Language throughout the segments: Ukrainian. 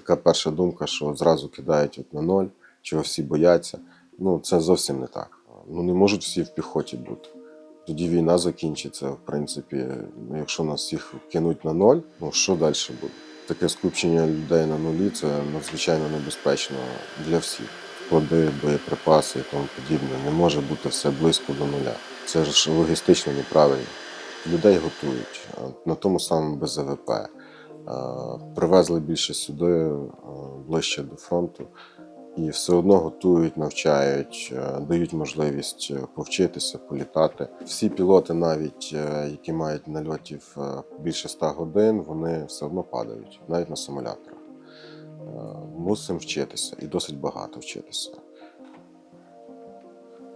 така перша думка, що зразу кидають от на ноль, чого всі бояться. Ну, це зовсім не так. Ну, не можуть всі в піхоті бути. Тоді війна закінчиться, в принципі, ну, якщо нас всіх кинуть на ноль, ну що далі буде? Таке скупчення людей на нулі це надзвичайно небезпечно для всіх. Склади, боєприпаси і тому подібне. Не може бути все близько до нуля. Це ж логістично неправильно. Людей готують на тому самому БЗВП. Привезли більше сюди, ближче до фронту, і все одно готують, навчають, е, дають можливість е, повчитися, політати. Всі пілоти, навіть е, які мають нальотів е, більше 100 годин, вони все одно падають, навіть на симуляторах. Е, Мусимо вчитися і досить багато вчитися.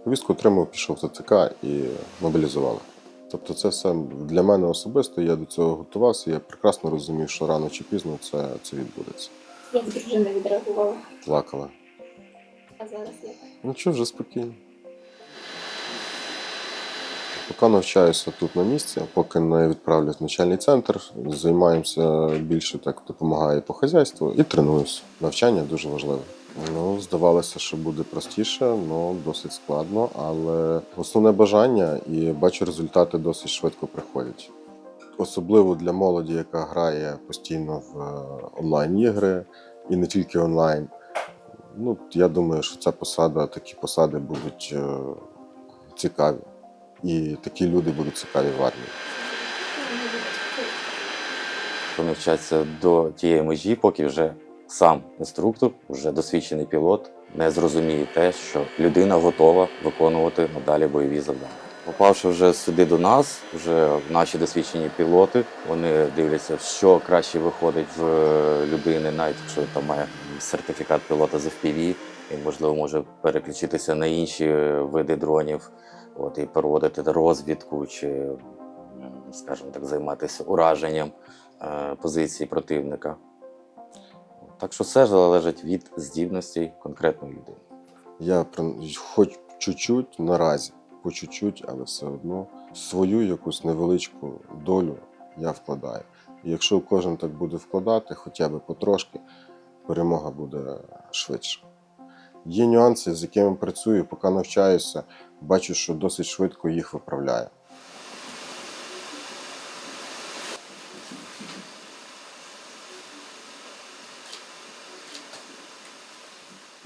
Повістку отримав, пішов в ТЦК і мобілізували. Тобто, це все для мене особисто. Я до цього готувався. Я прекрасно розумів, що рано чи пізно це, це відбудеться. Як дружина відреагувала? Плакала. А зараз як? Ну що, вже спокійно. Поки навчаюся тут на місці, поки не відправлять в навчальний центр, займаємося більше так допомагаю по хазяйству і тренуюся. Навчання дуже важливе. Ну, здавалося, що буде простіше, але досить складно. Але основне бажання і бачу, результати досить швидко приходять. Особливо для молоді, яка грає постійно в е, онлайн-ігри і не тільки онлайн. Ну, я думаю, що ця посада, такі посади будуть е, цікаві. І такі люди будуть цікаві в армії. Вони вчаться до тієї межі, поки вже сам інструктор, вже досвідчений пілот, не зрозуміє те, що людина готова виконувати надалі бойові завдання. Попавши вже сюди до нас, вже наші досвідчені пілоти, вони дивляться, що краще виходить в людини, навіть якщо там має сертифікат пілота з FPV, він можливо може переключитися на інші види дронів, от і проводити розвідку чи, скажімо так, займатися ураженням е, позиції противника. Так що все залежить від здібностей конкретної людини. Я хоч чуть-чуть наразі, по чуть-чуть, але все одно свою якусь невеличку долю я вкладаю. І якщо кожен так буде вкладати, хоча б потрошки, перемога буде швидше. Є нюанси, з якими працюю, поки навчаюся, бачу, що досить швидко їх виправляю.